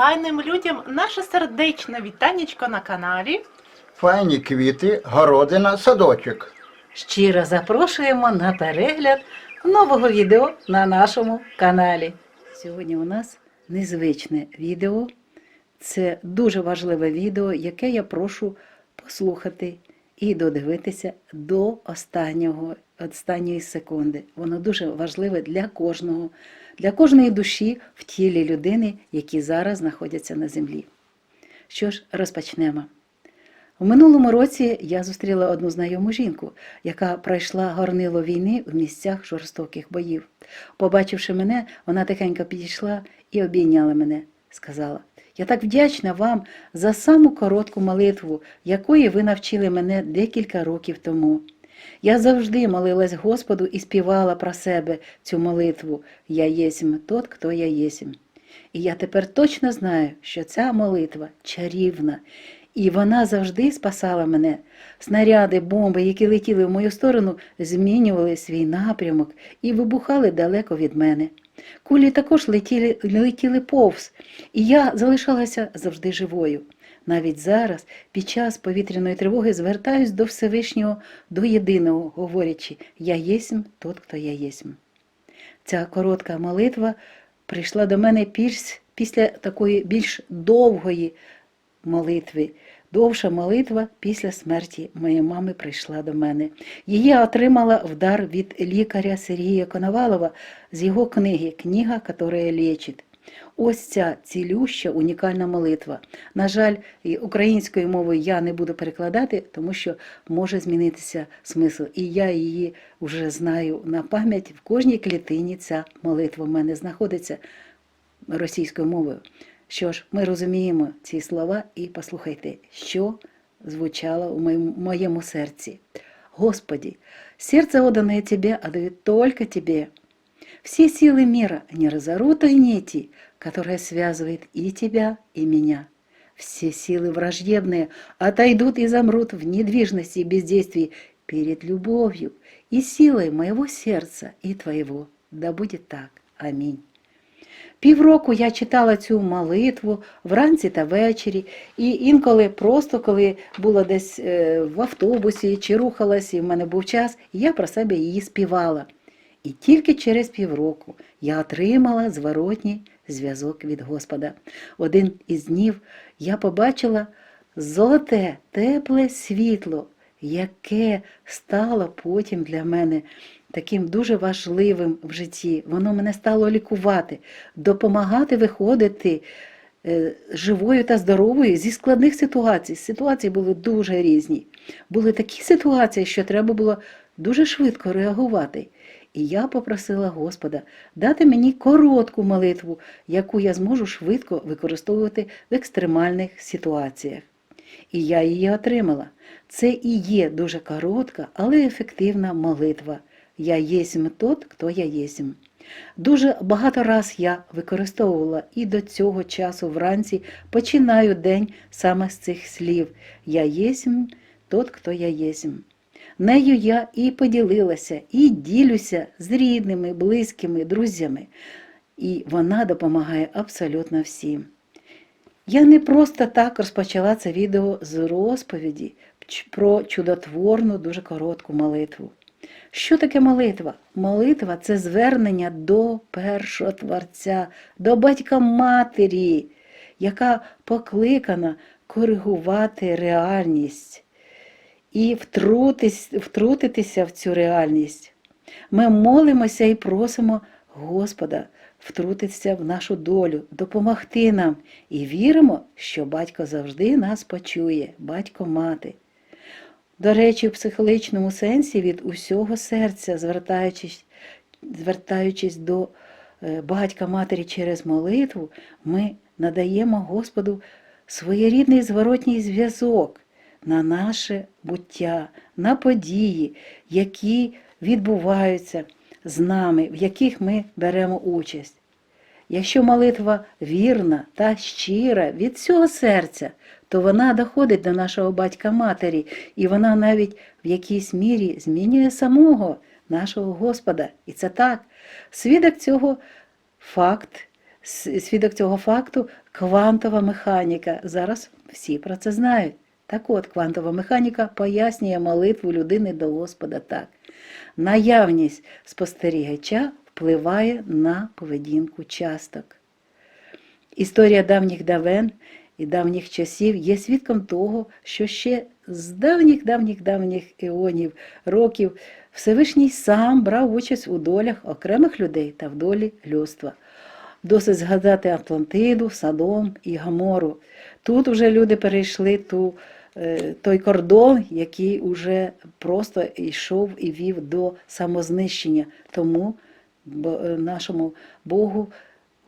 файним людям наше сердечне вітанечко на каналі. Файні квіти, городина, садочок. Щиро запрошуємо на перегляд нового відео на нашому каналі. Сьогодні у нас незвичне відео. Це дуже важливе відео, яке я прошу послухати і додивитися до останнього, останньої секунди. Воно дуже важливе для кожного, для кожної душі в тілі людини, які зараз знаходяться на землі. Що ж, розпочнемо. У минулому році я зустріла одну знайому жінку, яка пройшла горнило війни в місцях жорстоких боїв. Побачивши мене, вона тихенько підійшла і обійняла мене. Сказала: Я так вдячна вам за саму коротку молитву, якої ви навчили мене декілька років тому. Я завжди молилась Господу і співала про себе цю молитву Я єсмь тот, хто я єсмь. І я тепер точно знаю, що ця молитва чарівна, і вона завжди спасала мене. Снаряди, бомби, які летіли в мою сторону, змінювали свій напрямок і вибухали далеко від мене. Кулі також летіли, летіли повз, і я залишалася завжди живою. Навіть зараз, під час повітряної тривоги, звертаюсь до Всевишнього, до єдиного, говорячи Я єсмь тот, хто я єсмь. Ця коротка молитва прийшла до мене після такої більш довгої молитви. Довша молитва після смерті моєї мами прийшла до мене. Її отримала в дар від лікаря Сергія Коновалова з його книги Книга, яка лечить. Ось ця цілюща унікальна молитва. На жаль, українською мовою я не буду перекладати, тому що може змінитися смисл. І я її вже знаю на пам'ять. В кожній клітині ця молитва в мене знаходиться російською мовою. Що ж, ми розуміємо ці слова і послухайте, що звучало у моєму, серці. Господи, сердце отданное Тебе отдает только Тебе. Все силы мира не разорут той нити, которая связывает и Тебя, и меня. Все силы враждебные отойдут и замрут в недвижности и бездействии перед любовью и силой моего сердца и Твоего. Да будет так. Аминь. Півроку я читала цю молитву вранці та ввечері, і інколи просто коли була десь е, в автобусі чи рухалась, і в мене був час, я про себе її співала. І тільки через півроку я отримала зворотній зв'язок від Господа. Один із днів я побачила золоте, тепле світло, яке стало потім для мене таким дуже важливим в житті. Воно мене стало лікувати, допомагати виходити е, живою та здоровою зі складних ситуацій. Ситуації були дуже різні. Були такі ситуації, що треба було дуже швидко реагувати. І я попросила Господа дати мені коротку молитву, яку я зможу швидко використовувати в екстремальних ситуаціях. І я її отримала. Це і є дуже коротка, але ефективна молитва. Я єсмь тот, хто я єсмь. Дуже багато раз я використовувала і до цього часу вранці починаю день саме з цих слів Я єсмь тот, хто я єсмь. Нею я і поділилася, і ділюся з рідними, близькими, друзями, і вона допомагає абсолютно всім. Я не просто так розпочала це відео з розповіді про чудотворну, дуже коротку молитву. Що таке молитва? Молитва це звернення до першого Творця, до батька матері, яка покликана коригувати реальність і втрутись, втрутитися в цю реальність. Ми молимося і просимо Господа втрутитися в нашу долю, допомогти нам і віримо, що батько завжди нас почує, батько мати. До речі, в психологічному сенсі від усього серця, звертаючись, звертаючись до е, батька матері через молитву, ми надаємо Господу своєрідний зворотній зв'язок на наше буття, на події, які відбуваються з нами, в яких ми беремо участь. Якщо молитва вірна та щира від всього серця, то вона доходить до нашого батька матері, і вона навіть в якійсь мірі змінює самого нашого Господа. І це так. Свідок цього факт Свідок цього факту квантова механіка. Зараз всі про це знають. Так от, квантова механіка пояснює молитву людини до Господа так. Наявність спостерігача впливає на поведінку часток. Історія давніх давен і давніх часів є свідком того, що ще з давніх давніх еонів років Всевишній сам брав участь у долях окремих людей та в долі людства. Досить згадати Атлантиду, Садом і Гамору. Тут вже люди перейшли ту, той кордон, який уже просто йшов і вів до самознищення. Тому е, нашому Богу,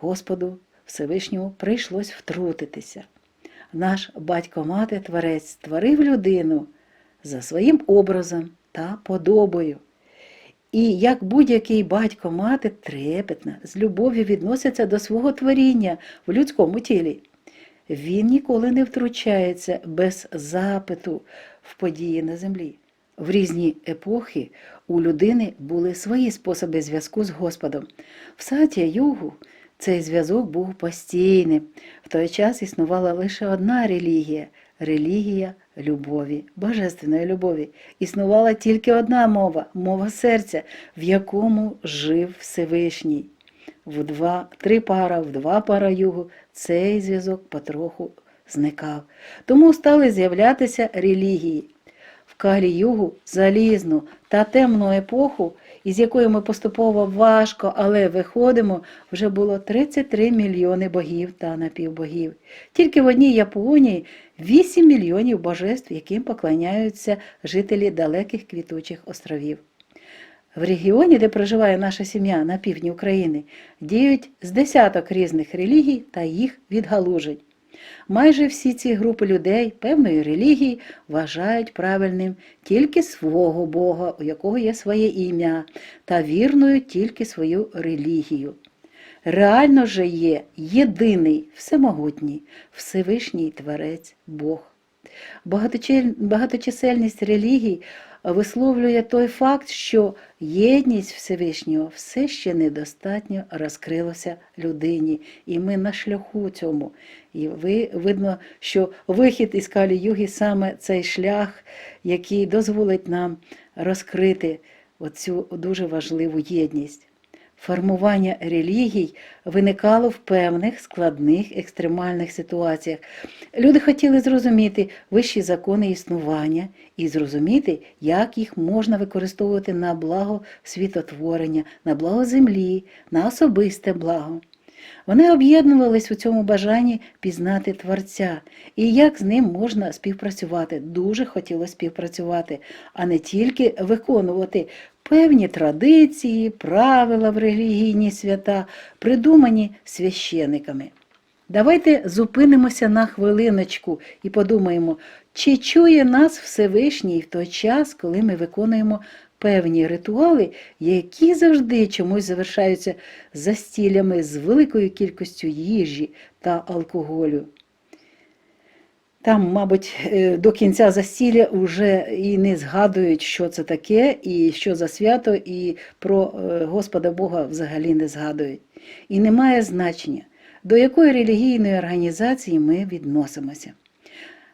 Господу Всевишньому прийшлось втрутитися. Наш батько-мати Творець створив людину за своїм образом та подобою. І як будь-який батько-мати трепетно, з любов'ю відноситься до свого творіння в людському тілі. Він ніколи не втручається без запиту в події на землі. В різні епохи у людини були свої способи зв'язку з Господом. В саті югу цей зв'язок був постійним. В той час існувала лише одна релігія релігія любові, божественної любові. Існувала тільки одна мова мова серця, в якому жив Всевишній. В два, три пара, в два пара югу цей зв'язок потроху зникав. Тому стали з'являтися релігії. В калі югу залізну та темну епоху, із якої ми поступово важко, але виходимо, вже було 33 мільйони богів та напівбогів. Тільки в одній Японії 8 мільйонів божеств, яким поклоняються жителі далеких квітучих островів. В регіоні, де проживає наша сім'я на півдні України, діють з десяток різних релігій та їх відгалужень. Майже всі ці групи людей певної релігії вважають правильним тільки свого Бога, у якого є своє ім'я, та вірною тільки свою релігію. Реально же є єдиний, всемогутній, Всевишній Творець Бог. Багаточисельність релігій висловлює той факт, що єдність Всевишнього все ще недостатньо розкрилася людині, і ми на шляху цьому. І ви видно, що вихід із Калі Юги саме цей шлях, який дозволить нам розкрити оцю дуже важливу єдність. Формування релігій виникало в певних складних екстремальних ситуаціях. Люди хотіли зрозуміти вищі закони існування і зрозуміти, як їх можна використовувати на благо світотворення, на благо землі, на особисте благо. Вони об'єднувались у цьому бажанні пізнати Творця і як з ним можна співпрацювати. Дуже хотілося співпрацювати, а не тільки виконувати певні традиції, правила в релігійні свята, придумані священиками. Давайте зупинимося на хвилиночку і подумаємо, чи чує нас Всевишній в той час, коли ми виконуємо певні ритуали, які завжди чомусь завершаються застіллями з великою кількістю їжі та алкоголю. Там, мабуть, е, до кінця застілля вже і не згадують, що це таке, і що за свято, і про е, Господа Бога взагалі не згадують. І немає значення, до якої релігійної організації ми відносимося.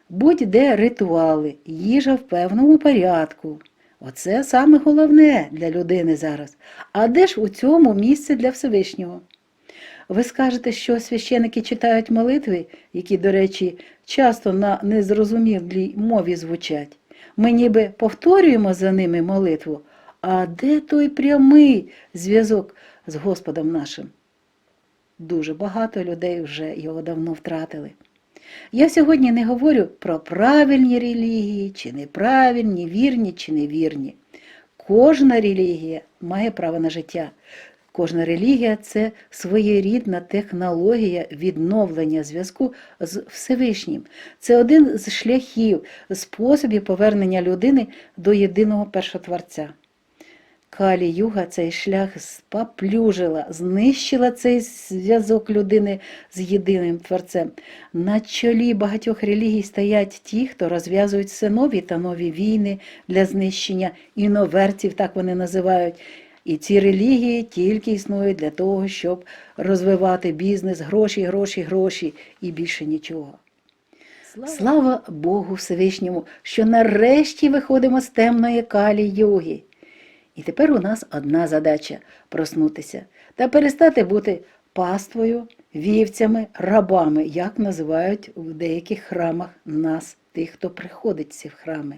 Будь-де ритуали, їжа в певному порядку. Оце саме головне для людини зараз. А де ж у цьому місце для Всевишнього? Ви скажете, що священики читають молитви, які, до речі, часто на незрозумілій мові звучать. Ми ніби повторюємо за ними молитву, а де той прямий зв'язок з Господом нашим? Дуже багато людей вже його давно втратили. Я сьогодні не говорю про правильні релігії, чи неправильні, вірні чи невірні. Кожна релігія має право на життя. Кожна релігія це своєрідна технологія відновлення зв'язку з Всевишнім. Це один з шляхів, способів повернення людини до єдиного першотворця. Калі Юга цей шлях спаплюжила, знищила цей зв'язок людини з єдиним творцем. На чолі багатьох релігій стоять ті, хто розв'язують все нові та нові війни для знищення іноверців, так вони називають. І ці релігії тільки існують для того, щоб розвивати бізнес, гроші, гроші, гроші і більше нічого. Слава Богу Всевишньому, що нарешті виходимо з темної калі йоги. І тепер у нас одна задача проснутися та перестати бути паствою, вівцями, рабами, як називають в деяких храмах нас, тих, хто приходить в ці храми.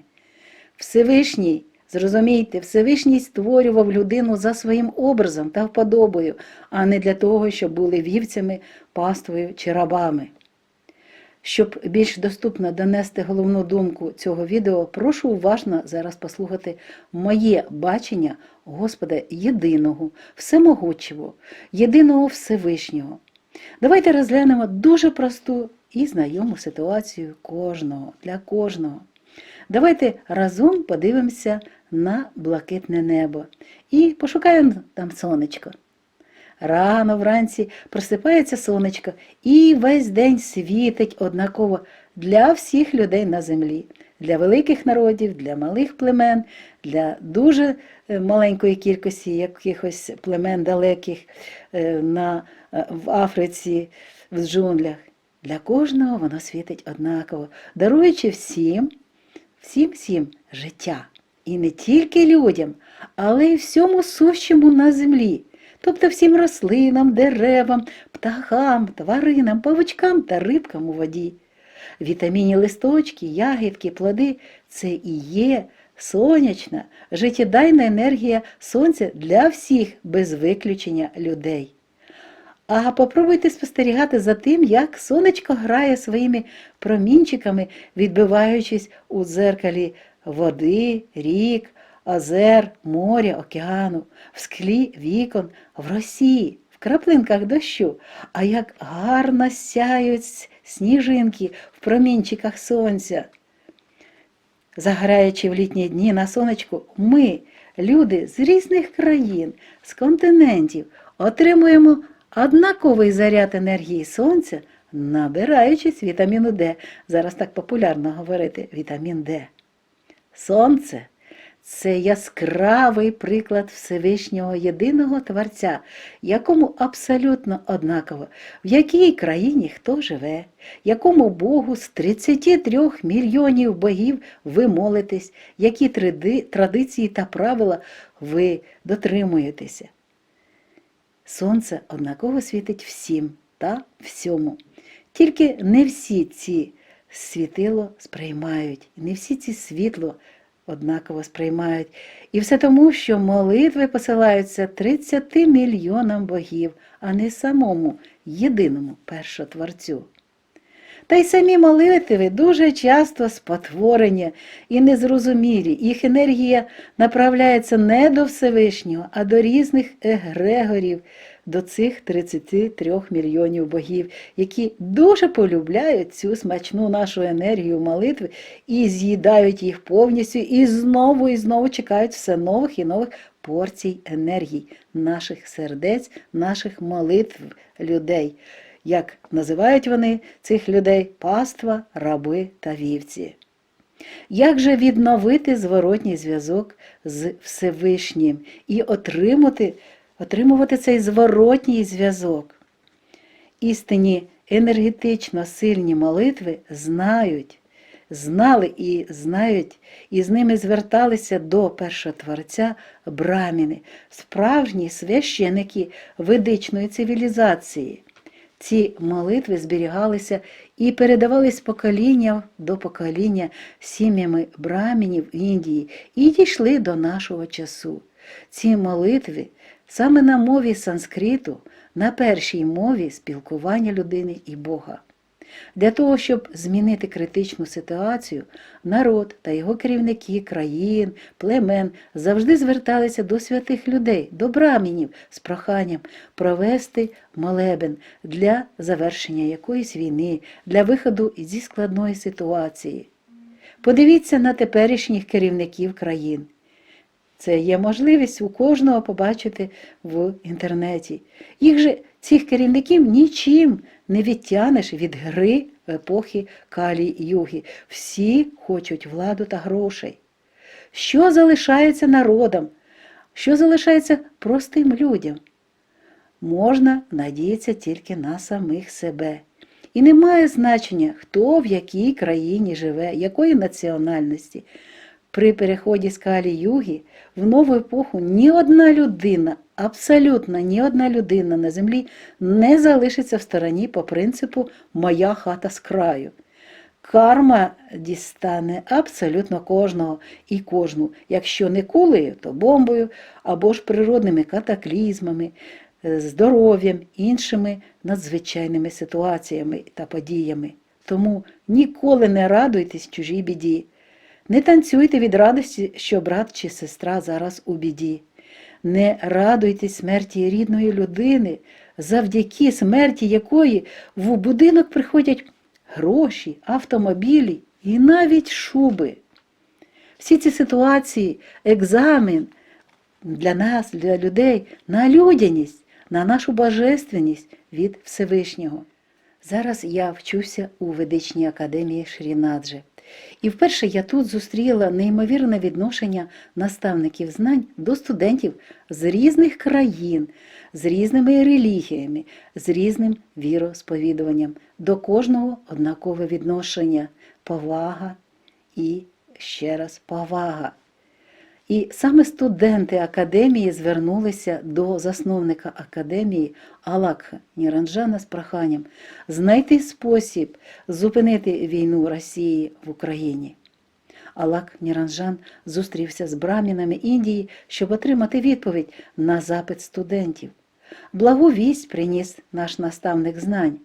Всевишній, зрозумійте, Всевишній створював людину за своїм образом та вподобою, а не для того, щоб були вівцями, паствою чи рабами. Щоб більш доступно донести головну думку цього відео, прошу уважно зараз послухати моє бачення Господа єдиного, всемогучого, єдиного Всевишнього. Давайте розглянемо дуже просту і знайому ситуацію кожного, для кожного. Давайте разом подивимося на блакитне небо і пошукаємо там сонечко. Рано вранці просипається сонечко і весь день світить однаково для всіх людей на землі, для великих народів, для малих племен, для дуже е, маленької кількості якихось племен далеких е, на, е, в Африці, в джунглях. Для кожного воно світить однаково, даруючи всім, всім всім життя. І не тільки людям, але й всьому сущому на землі тобто всім рослинам, деревам, птахам, тваринам, павучкам та рибкам у воді. Вітамінні листочки, ягідки, плоди це і є сонячна, життєдайна енергія сонця для всіх без виключення людей. А попробуйте спостерігати за тим, як сонечко грає своїми промінчиками, відбиваючись у дзеркалі води, рік, озер, моря, океану, в склі вікон, в росі, в краплинках дощу, а як гарно сяють сніжинки в промінчиках сонця. Заграючи в літні дні на сонечку, ми, люди з різних країн, з континентів, отримуємо однаковий заряд енергії сонця, набираючись вітаміну Д. Зараз так популярно говорити вітамін Д. Сонце це яскравий приклад Всевишнього єдиного Творця, якому абсолютно однаково, в якій країні хто живе, якому Богу з 33 мільйонів богів ви молитесь, які тради- традиції та правила ви дотримуєтеся. Сонце однаково світить всім та всьому. Тільки не всі ці світило сприймають, не всі ці світло однаково сприймають. І все тому, що молитви посилаються 30 мільйонам богів, а не самому єдиному першотворцю. Та й самі молитви дуже часто спотворені і незрозумілі. Їх енергія направляється не до Всевишнього, а до різних егрегорів, до цих 33 мільйонів богів, які дуже полюбляють цю смачну нашу енергію молитви і з'їдають їх повністю, і знову і знову чекають все нових і нових порцій енергій наших сердець, наших молитв людей як називають вони цих людей паства, раби та вівці. Як же відновити зворотній зв'язок з Всевишнім і отримати, отримувати цей зворотній зв'язок? Істинні енергетично сильні молитви знають, знали і знають, і з ними зверталися до першотворця браміни, справжні священики ведичної цивілізації. Ці молитви зберігалися і передавались покоління до покоління сім'ями брамінів Індії і дійшли до нашого часу. Ці молитви саме на мові санскриту, на першій мові спілкування людини і Бога. Для того, щоб змінити критичну ситуацію, народ та його керівники країн, племен завжди зверталися до святих людей, до брамінів з проханням провести молебен для завершення якоїсь війни, для виходу зі складної ситуації. Подивіться на теперішніх керівників країн. Це є можливість у кожного побачити в інтернеті. Їх же цих керівників нічим не відтянеш від гри епохи Калі Юги. Всі хочуть владу та грошей. Що залишається народом? що залишається простим людям? Можна надіятися тільки на самих себе. І не має значення, хто в якій країні живе, якої національності. При переході з Калі Югі в нову епоху ні одна людина, абсолютно ні одна людина на землі не залишиться в стороні по принципу Моя хата з краю. Карма дістане абсолютно кожного і кожну, якщо не кулею, то бомбою або ж природними катаклізмами, е, здоров'ям, іншими надзвичайними ситуаціями та подіями. Тому ніколи не радуйтесь чужій біді. Не танцюйте від радості, що брат чи сестра зараз у біді. Не радуйтесь смерті рідної людини, завдяки смерті якої в будинок приходять гроші, автомобілі і навіть шуби. Всі ці ситуації, екзамен для нас, для людей, на людяність, на нашу божественність від Всевишнього. Зараз я вчуся у ведичній академії Шрінаджи. І вперше я тут зустріла неймовірне відношення наставників знань до студентів з різних країн, з різними релігіями, з різним віросповідуванням. До кожного однакове відношення, повага і ще раз повага. І саме студенти академії звернулися до засновника академії Алакха Ніранджана з проханням знайти спосіб зупинити війну Росії в Україні. Алак Ніранджан зустрівся з брамінами Індії, щоб отримати відповідь на запит студентів. Благу вість приніс наш наставник знань.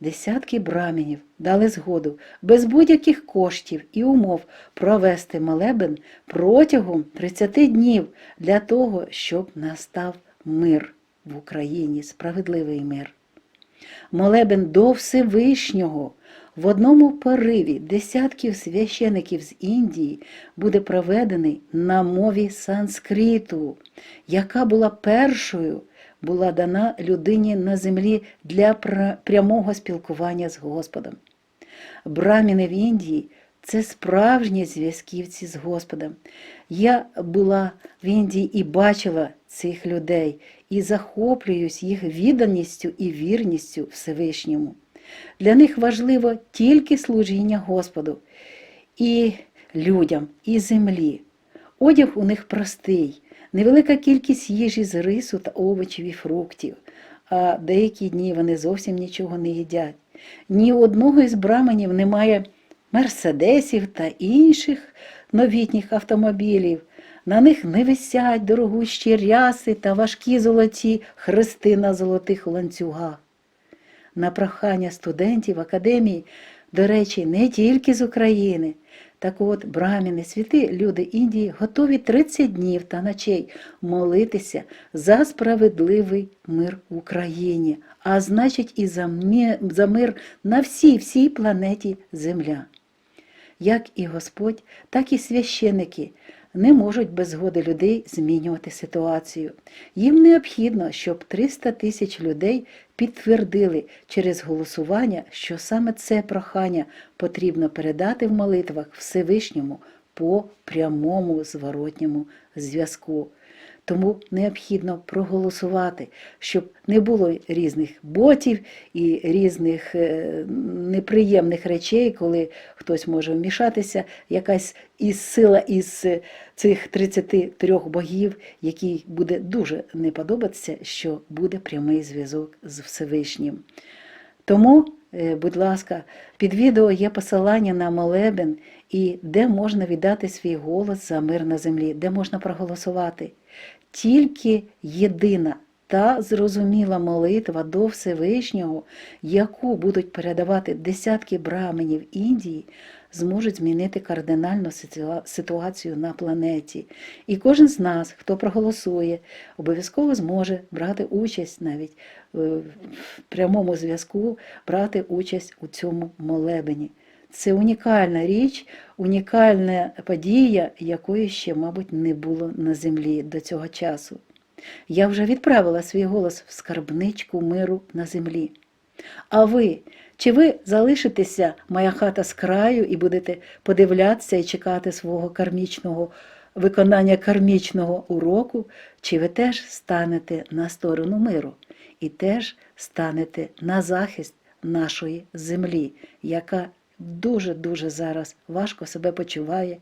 Десятки брамінів дали згоду без будь-яких коштів і умов провести молебен протягом 30 днів для того, щоб настав мир в Україні, справедливий мир. Молебен до Всевишнього в одному пориві десятків священиків з Індії буде проведений на мові санскриту, яка була першою була дана людині на землі для прямого спілкування з Господом. Браміни в Індії це справжні зв'язківці з Господом. Я була в Індії і бачила цих людей і захоплююсь їх відданістю і вірністю Всевишньому. Для них важливо тільки служіння Господу і людям, і землі. Одяг у них простий, невелика кількість їжі з рису та овочів і фруктів, а деякі дні вони зовсім нічого не їдять. Ні у одного із браманів немає мерседесів та інших новітніх автомобілів. На них не висять дорогущі ряси та важкі золоті хрести на золотих ланцюгах. На прохання студентів академії, до речі, не тільки з України. Так от, браміни, святи люди Індії готові 30 днів та ночей молитися за справедливий мир в Україні, а значить і за мир на всій всій планеті Земля. Як і Господь, так і священики не можуть без згоди людей змінювати ситуацію. Їм необхідно, щоб 300 тисяч людей підтвердили через голосування, що саме це прохання потрібно передати в молитвах Всевишньому по прямому зворотньому зв'язку. Тому необхідно проголосувати, щоб не було різних ботів і різних е, неприємних речей, коли хтось може вмішатися, якась із сила із е, цих 33 богів, якій буде дуже не подобатися, що буде прямий зв'язок з Всевишнім. Тому, е, будь ласка, під відео є посилання на молебен і де можна віддати свій голос за мир на землі, де можна проголосувати. Тільки єдина та зрозуміла молитва до Всевишнього, яку будуть передавати десятки браменів Індії, зможуть змінити кардинально ситуацію на планеті. І кожен з нас, хто проголосує, обов'язково зможе брати участь навіть е, в прямому зв'язку, брати участь у цьому молебені. Це унікальна річ, унікальна подія, якої ще, мабуть, не було на землі до цього часу. Я вже відправила свій голос в скарбничку миру на землі. А ви, чи ви залишитеся моя хата з краю і будете подивлятися і чекати свого кармічного виконання кармічного уроку, чи ви теж станете на сторону миру і теж станете на захист нашої землі, яка дуже-дуже зараз важко себе почуває,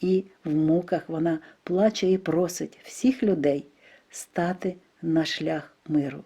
і в муках вона плаче і просить всіх людей стати на шлях миру.